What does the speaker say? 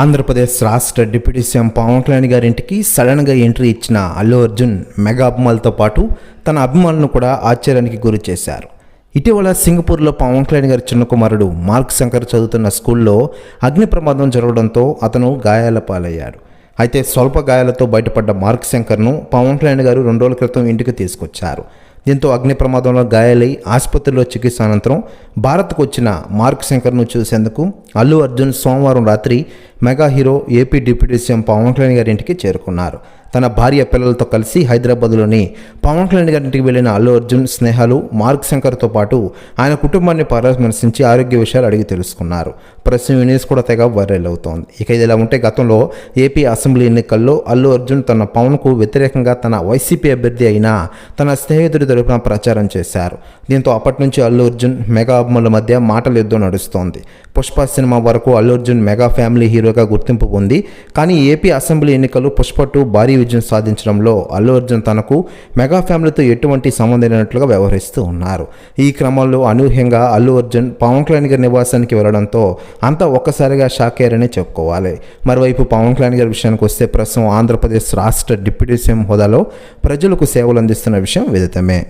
ఆంధ్రప్రదేశ్ రాష్ట్ర deputy CM Pawan Kalyan గారింటికి సడన్గా ఎంట్రీ ఇచ్చిన అల్లు అర్జున్ మెగా అభిమానులతో పాటు తన అభిమానులను కూడా ఆశ్చర్యానికి గురి చేశారు. ఇటీవల సింగపూర్లో పవన్ కళ్యాణ్ గారి చిన్న కుమారుడు మార్క్ శంకర్ చదువుతున్న స్కూల్లో అగ్ని ప్రమాదం జరగడంతో అతను గాయాల పాలయ్యాడు. అయితే స్వల్ప గాయాలతో బయటపడ్డ మార్క్ శంకర్ను పవన్ కళ్యాణ్ గారు రెండు రోజుల క్రితం ఇంటికి తీసుకొచ్చారు. దీంతో అగ్ని ప్రమాదంలో గాయాలై ఆసుపత్రిలో చికిత్స అనంతరం భారత్కు వచ్చిన మార్క్ శంకర్ను చూసేందుకు అల్లు అర్జున్ సోమవారం రాత్రి mega hero AP deputy CM Pawan Kalyan గారి ఇంటికి చేరుకున్నారు. తన భార్య పిల్లలతో కలిసి హైదరాబాద్లోని పవన్ కళ్యాణ్ గారింటికి వెళ్ళిన అల్లు అర్జున్ స్నేహాలు మార్క్ శంకర్తో పాటు ఆయన కుటుంబాన్ని పరామర్శించి ఆరోగ్య విషయాలు అడిగి తెలుసుకున్నారు. ప్రస్తుతం ఈ న్యూస్ కూడా తెగ వైరల్ అవుతోంది. ఇక ఇది ఇలా ఉంటే గతంలో ఏపీ అసెంబ్లీ ఎన్నికల్లో అల్లు అర్జున్ తన పవన్కు వ్యతిరేకంగా తన వైసీపీ అభ్యర్థి అయిన తన స్నేహితుడి తరపున ప్రచారం చేశారు. దీంతో అప్పటి నుంచి అల్లు అర్జున్ మెగా అభిమానుల మధ్య మాటల యుద్ధం నడుస్తోంది. పుష్ప సినిమా వరకు అల్లు అర్జున్ మెగా ఫ్యామిలీ హీరోగా గుర్తింపు పొంది కానీ ఏపీ అసెంబ్లీ ఎన్నికలు పుష్ప టూ భారీ విజయం సాధించడంలో అల్లు అర్జున్ తనకు మెగా ఫ్యామిలీతో ఎటువంటి సంబంధం లేనట్లుగా వ్యవహరిస్తూ ఉన్నారు. ఈ క్రమంలో అనూహ్యంగా అల్లు అర్జున్ పవన్ కళ్యాణ్ గారి నివాసానికి వెళ్ళడంతో అంతా ఒక్కసారిగా షాక్ అయ్యారని చెప్పుకోవాలి. మరోవైపు పవన్ కళ్యాణ్ గారి విషయానికి వస్తే ప్రస్తుతం ఆంధ్రప్రదేశ్ రాష్ట్ర డిప్యూటీ సీఎం హోదాలో ప్రజలకు సేవలు అందిస్తున్న విషయం విదితమే.